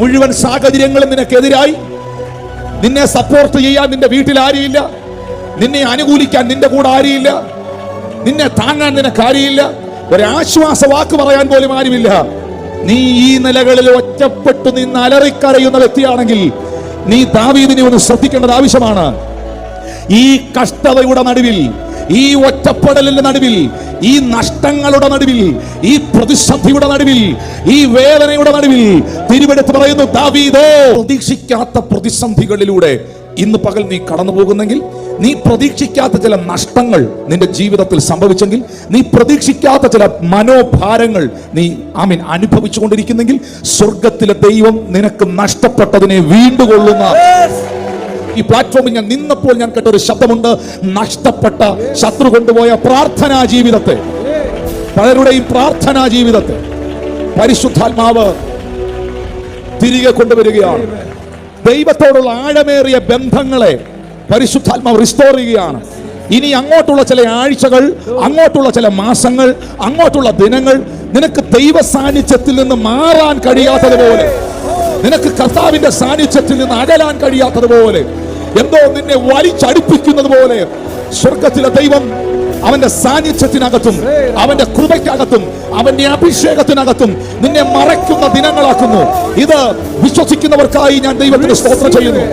മുഴുവൻ സാഹചര്യങ്ങളും നിനക്കെതിരായി. നിന്നെ സപ്പോർട്ട് ചെയ്യാൻ നിന്റെ വീട്ടിൽ ആരെയില്ല നിന്നെ അനുകൂലിക്കാൻ നിന്റെ കൂടെ ആരെയില്ല നിന്നെ താങ്ങാൻ നിനക്ക് ആരെയില്ല ഒരാശ്വാസ വാക്ക് പറയാൻ പോലും ആരുമില്ല. നീ ഈ നിലകളിൽ ഒറ്റപ്പെട്ടു നിന്ന് അലറിക്കറിയുന്ന വ്യക്തിയാണെങ്കിൽ നീ ദാവീദിനെ ഒന്ന് ശ്രദ്ധിക്കേണ്ടത് ആവശ്യമാണ്. ഈ കഷ്ടതയുടെ നടുവിൽ ഈ ഒറ്റപ്പെടലിന്റെ നടുവിൽ ഈ നഷ്ടങ്ങളുടെ നടുവിൽ ഈ പ്രതിസന്ധിയുടെ നടുവിൽ ഈ വേദനയുടെ നടുവിൽ തിരുവെടുത്ത് പറയുന്നു ദാവീദോ പ്രതീക്ഷിക്കാത്ത പ്രതിസന്ധികളിലൂടെ ഇന്ന് പകൽ നീ കടന്നു പോകുന്നെങ്കിൽ നീ പ്രതീക്ഷിക്കാത്ത ചില നഷ്ടങ്ങൾ നിന്റെ ജീവിതത്തിൽ സംഭവിച്ചെങ്കിൽ നീ പ്രതീക്ഷിക്കാത്ത ചില മനോഭാരങ്ങൾ നീ ആമീൻ അനുഭവിച്ചുകൊണ്ടിരിക്കുന്നെങ്കിൽ സ്വർഗത്തിലെ ദൈവം നിനക്ക് നഷ്ടപ്പെട്ടതിനെ വീണ്ടുകൊള്ളുന്ന ഈ പ്ലാറ്റ്ഫോമിൽ ഞാൻ നിന്നപ്പോൾ ഞാൻ കേട്ട ഒരു ശബ്ദമുണ്ട്. നഷ്ടപ്പെട്ട ശത്രു കൊണ്ടുപോയ പ്രാർത്ഥനാ ജീവിതത്തെ. പലരുടെയും പ്രാർത്ഥനാ ജീവിതത്തെ. പരിശുദ്ധാത്മാവ് തിരികെ കൊണ്ടുവരികയാണ്. ദൈവത്തോടുള്ള ആഴമേറിയ ബന്ധങ്ങളെ പരിശുദ്ധാത്മാവ് റിസ്റ്റോർ ചെയ്യുകയാണ്. ഇനി അങ്ങോട്ടുള്ള ചില ആഴ്ചകൾ അങ്ങോട്ടുള്ള ചില മാസങ്ങൾ അങ്ങോട്ടുള്ള ദിനങ്ങൾ നിനക്ക് ദൈവ സാന്നിധ്യത്തിൽ നിന്ന് മാറാൻ കഴിയാത്തതുപോലെ. നിനക്ക് കർത്താവിന്റെ സാന്നിധ്യത്തിൽ നിന്ന് അകലാൻ കഴിയാത്തതുപോലെ. എന്തോ നിന്നെ വലിച്ചടുപ്പിക്കുന്നത് പോലെ. സ്വർഗത്തിലെ ദൈവം അവന്റെ സാന്നിധ്യത്തിനകത്തും അവന്റെ കൃപയ്ക്കകത്തും അവന്റെ അഭിഷേകത്തിനകത്തും നിന്നെ മറയ്ക്കുന്ന ദിനങ്ങളാക്കുന്നു. ഇത് വിശ്വസിക്കുന്നവർക്കായി ഞാൻ ദൈവത്തിന് സ്തോത്രം ചെയ്യുന്നു.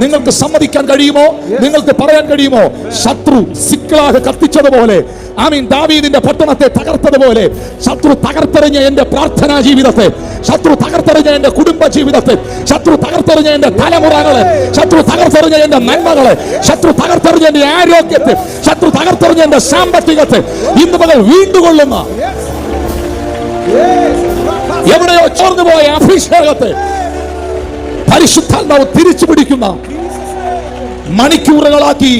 നിങ്ങൾക്ക് സമ്മതിക്കാൻ കഴിയുമോ? നിങ്ങൾക്ക് പറയാൻ കഴിയുമോ? ശത്രു സിക്ലാഹ് കത്തിച്ചതുപോലെ ആമീൻ ദാവീദിന്റെ പട്ടണത്തെ തകർത്തതുപോലെ ശത്രു തകർത്തെറിഞ്ഞ എന്റെ പ്രാർത്ഥനാ ജീവിതത്തെ ശത്രു തകർത്തെറിഞ്ഞ എന്റെ കുടുംബ ജീവിതത്തെ ശത്രു തകർത്തെറിഞ്ഞ എന്റെ തലമുറകളെ ശത്രു തകർത്തെറിഞ്ഞ എന്റെ നന്മകളെ ശത്രു തകർത്തെറിഞ്ഞ എന്റെ ആരോഗ്യത്തെ ശത്രു തകർത്തെറിഞ്ഞ എന്റെ സാമ്പത്തികത്തെ ഇന്ന് പകൽ വീണ്ടുകൊള്ളുന്ന എവിടെയോ ചോർന്നു പോയ അഭിഷേകത്തെ പരിശുദ്ധാത്മാവ് തിരിച്ചു പിടിക്കുന്ന മണിക്കൂറുകളാക്കി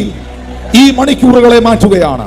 ഈ മണിക്കൂറുകളെ മാറ്റുകയാണ്.